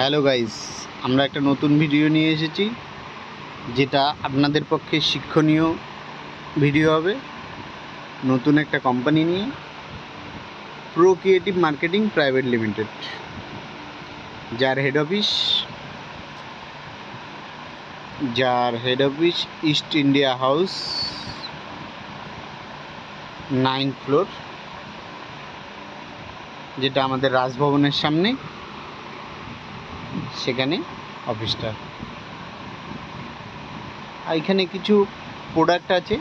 Hello guys, আমরা একটা নতুন ভিডিও নিয়ে এসেছি, যেটা আপনাদের পক্ষে শিক্ষণীয় ভিডিও হবে। নতুন একটা কোম্পানি নিয়ে pro creative marketing private limited যার হেড অফিস যার head office east India house nine floor যেটা আমাদের রাজভবনের সামনে। সেখানে অফিসটা। আর এখানে কিছু প্রোডাক্ট আছে,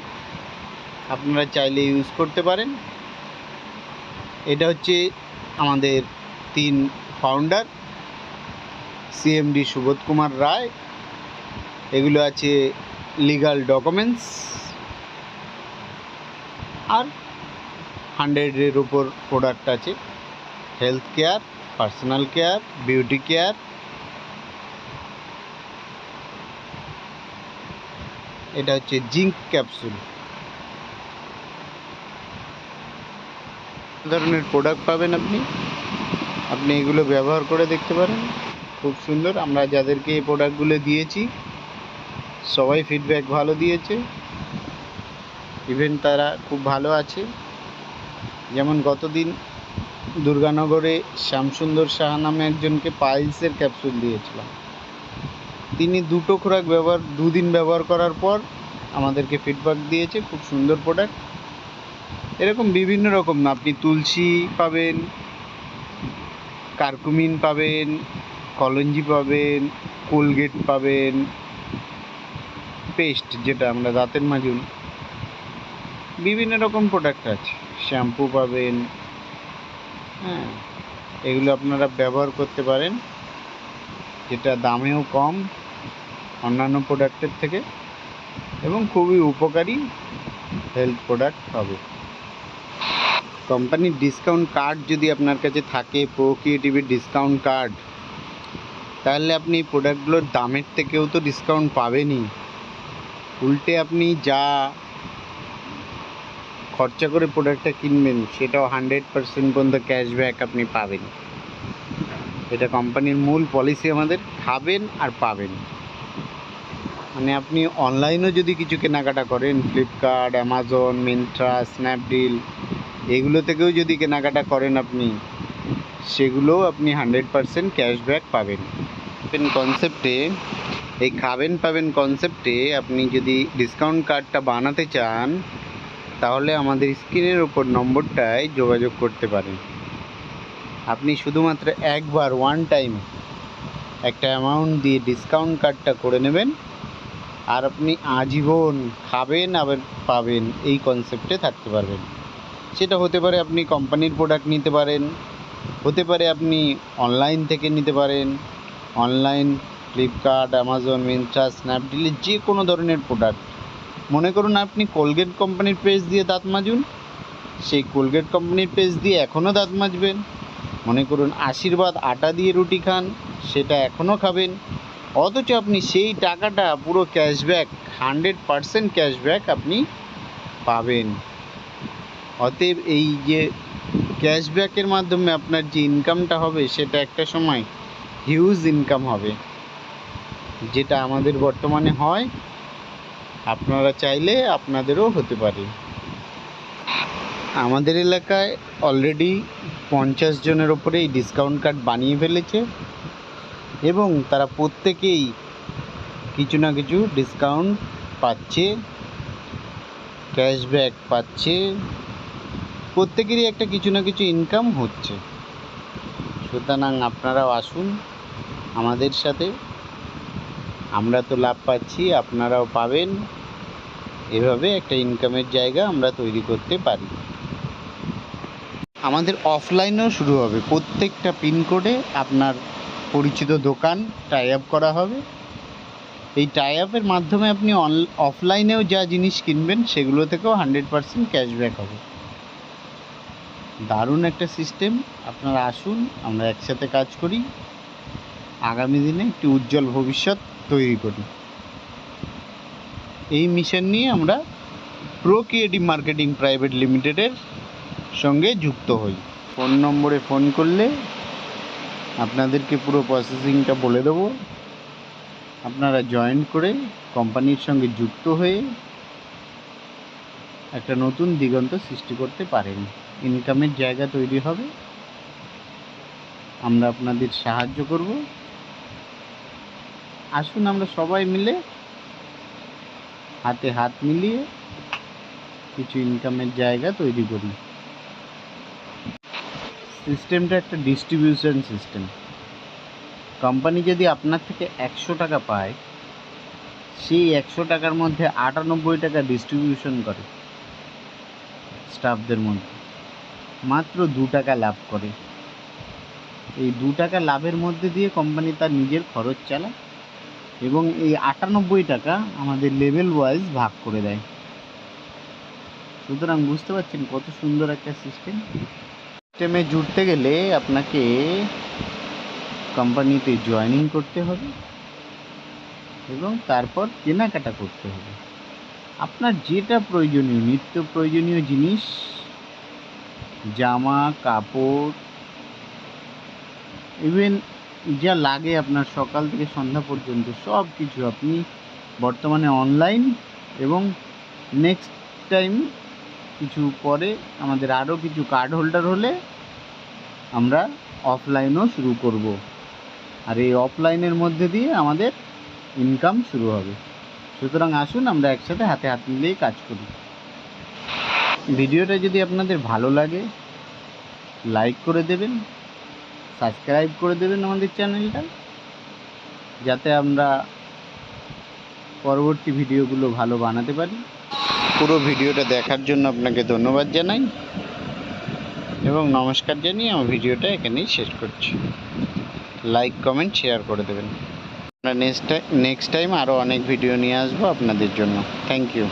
আপনারা চাইলে ইউজ করতে পারেন। এটা হচ্ছে আমাদের তিন ফাউন্ডার সিএমডি সুবোধ কুমার রায়। এগুলো আছে লিগাল ডকুমেন্টস আর হান্ড্রেডের উপর প্রোডাক্ট আছে। Health care personal care beauty care এটা হচ্ছে জিঙ্ক ক্যাপসুল। ধরনের প্রোডাক্ট পাবেন আপনি? আপনি এগুলো ব্যবহার করে দেখতে পারেন। খুব সুন্দর, আমরা যাদেরকে এই প্রোডাক্টগুলো দিয়েছি, সবাই ফিডব্যাক ভালো দিয়েছে। ইভেন তারা খুব ভালো আছে। যেমন গতদিন দুর্গানগরে শ্যামসুন্দর সাহা নামে একজনকে পাইলসের ক্যাপসুল দিয়েছিলাম। তিনি দুটো খোরাক ব্যবহার, দুদিন ব্যবহার করার পর আমাদেরকে ফিডব্যাক দিয়েছে, খুব সুন্দর প্রোডাক্ট এরকম বিভিন্ন রকম না আপনি তুলসী পাবেন, কার্কুমিন পাবেন, কলঞ্জি পাবেন, কোলগেট পাবেন, পেস্ট যেটা আমরা দাঁতের মাজুন। বিভিন্ন রকম প্রোডাক্ট আছে, শ্যাম্পু পাবেন হ্যাঁ এগুলো আপনারা ব্যবহার করতে পারেন, যেটা দামেও কম। অন্যান্য প্রোডাক্টের থেকে এবং খুবই উপকারী হেলথ প্রোডাক্ট হবে। কোম্পানির ডিসকাউন্ট কার্ড যদি আপনার কাছে থাকে প্রো ক্রিয়েটিভের ডিসকাউন্ট কার্ড তাহলে আপনি প্রোডাক্টগুলোর দামের থেকেও তো ডিসকাউন্ট পাবেনই। উল্টে আপনি যা খরচা করে প্রোডাক্টটা কিনবেন, সেটাও হান্ড্রেড পার্সেন্ট পর্যন্ত ক্যাশব্যাক আপনি পাবেন। এটা কোম্পানির মূল পলিসি আমাদের, খাবেন আর পাবেন। মানে আপনি অনলাইনেও যদি কিছু কেনাকাটা করেন ফ্লিপকার্ট অ্যামাজন মিন্ত্রা স্ন্যাপডিল এগুলো থেকেও যদি কেনাকাটা করেন আপনি, সেগুলোও আপনি হান্ড্রেড পারসেন্ট ক্যাশব্যাক পাবেন। কনসেপ্টে এই খাবেন পাবেন কনসেপ্টে আপনি যদি ডিসকাউন্ট কার্ডটা বানাতে চান, তাহলে আমাদের স্ক্রিনের ওপর নম্বরটায় যোগাযোগ করতে পারেন। আপনি শুধুমাত্র একবার ওয়ান টাইম একটা অ্যামাউন্ট দিয়ে ডিসকাউন্ট কার্ডটা করে নেবেন। আর আপনি আজীবন খাবেন আবার পাবেন, এই কনসেপ্টে থাকতে পারবেন। সেটা হতে পারে আপনি কোম্পানির প্রোডাক্ট নিতে পারেন, হতে পারে আপনি অনলাইন থেকে নিতে পারেন অনলাইন ফ্লিপকার্ট অ্যামাজন মিন্ত্রা স্ন্যাপডিলের যে কোনো ধরনের প্রোডাক্ট মনে করুন আপনি কোলগেট কোম্পানির পেজ দিয়ে দাঁত মাজুন, সেই কোলগেট কোম্পানির পেজ দিয়ে এখনও দাঁত মাজবেন। মনে করুন আশীর্বাদ আটা দিয়ে রুটি খান, সেটা এখনও খাবেন। অথচ আপনি সেই টাকাটা পুরো ক্যাশব্যাক হান্ড্রেড পারসেন্ট ক্যাশব্যাক আপনি পাবেন। অতএব এই যে ক্যাশব্যাকের মাধ্যমে আপনার যে ইনকামটা হবে, সেটা একটা সময় হিউজ ইনকাম হবে। যেটা আমাদের বর্তমানে হয়, আপনারা চাইলে আপনাদেরও হতে পারে। আমাদের এলাকায় অলরেডি পঞ্চাশ জনের ওপরে এই ডিসকাউন্ট কার্ড বানিয়ে ফেলেছে। এবং তারা প্রত্যেকেই কিছু না কিছু ডিসকাউন্ট পাচ্ছে ক্যাশব্যাক পাচ্ছে, প্রত্যেকেরই একটা কিছু না কিছু ইনকাম হচ্ছে। সুতরাং আপনারাও আসুন আমাদের সাথে, আমরা তো লাভ পাচ্ছি, আপনারাও পাবেন। এভাবে একটা ইনকামের জায়গা আমরা তৈরি করতে পারি। আমাদের অফলাইনেও শুরু হবে। প্রত্যেকটা পিনকোডে আপনার পরিচিত দোকান টাই আপ করা হবে। এই টাই আপের মাধ্যমে আপনি অফলাইনেও যা জিনিস কিনবেন, সেগুলো থেকেও হান্ড্রেড পারসেন্ট ক্যাশব্যাক হবে। দারুণ একটা সিস্টেম আপনারা আসুন, আমরা একসাথে কাজ করি। আগামী দিনে একটি উজ্জ্বল ভবিষ্যৎ তৈরি করি। এই মিশন নিয়ে আমরা প্রো ক্রিয়েটিভ মার্কেটিং প্রাইভেট লিমিটেডের সঙ্গে যুক্ত হই। ফোন নম্বরে ফোন করলে আপনাদেরকে পুরো প্রসেসিংটা বলে দেবো। আপনারা জয়েন করে কোম্পানির সঙ্গে যুক্ত হয়ে একটা নতুন দিগন্ত সৃষ্টি করতে পারেন। ইনকামের জায়গা তৈরি হবে। আমরা আপনাদের সাহায্য করব। আসুন আমরা সবাই মিলে হাতে হাত মিলিয়ে কিছু ইনকামের জায়গা তৈরি করি। সিস্টেমটা একটা ডিস্ট্রিবিউশন সিস্টেম কোম্পানি যদি আপনার থেকে একশো টাকা পায়, সেই একশো টাকার মধ্যে আটানব্বই টাকা ডিস্ট্রিবিউশন করে স্টাফদের মধ্যে। মাত্র দু টাকা লাভ করে। এই দু টাকা লাভের মধ্যে দিয়ে কোম্পানি তার নিজের খরচ চালায় এবং এই আটানব্বই টাকা আমাদের লেভেল ওয়াইজ ভাগ করে দেয়। সুতরাং বুঝতে পারছেন কত সুন্দর একটা সিস্টেম সিস্টেমে জুড়তে গেলে আপনাকে কোম্পানিতে জয়েনিং করতে হবে এবং তারপর কেনাকাটা করতে হবে। আপনার যেটা প্রয়োজনীয়, নিত্য প্রয়োজনীয় জিনিস, জামা, কাপড় ইভেন যা লাগে আপনার সকাল থেকে সন্ধ্যা পর্যন্ত সব কিছু আপনি বর্তমানে অনলাইন এবং নেক্সট টাইম কিছু পরে আমাদের আরও কিছু কার্ড হোল্ডার হলে আমরা অফলাইনও শুরু করব। আর এই অফলাইনের মধ্যে দিয়ে আমাদের ইনকাম শুরু হবে। সুতরাং আসুন আমরা একসাথে হাতে হাত মিলিয়েই কাজ করি। ভিডিওটা যদি আপনাদের ভালো লাগে লাইক করে দেবেন সাবস্ক্রাইব করে দেবেন আমাদের চ্যানেলটা যাতে আমরা পরবর্তী ভিডিওগুলো ভালো বানাতে পারি। পুরো ভিডিওটা দেখার জন্য আপনাকে ধন্যবাদ জানাই এবং নমস্কার জানিয়ে আমার ভিডিওটা এখানেই শেষ করছি। লাইক কমেন্ট শেয়ার করে দেবেন। আমরা নেক্সট টাইম নেক্সট টাইম আরও অনেক ভিডিও নিয়ে আসব আপনাদের জন্য। Thank you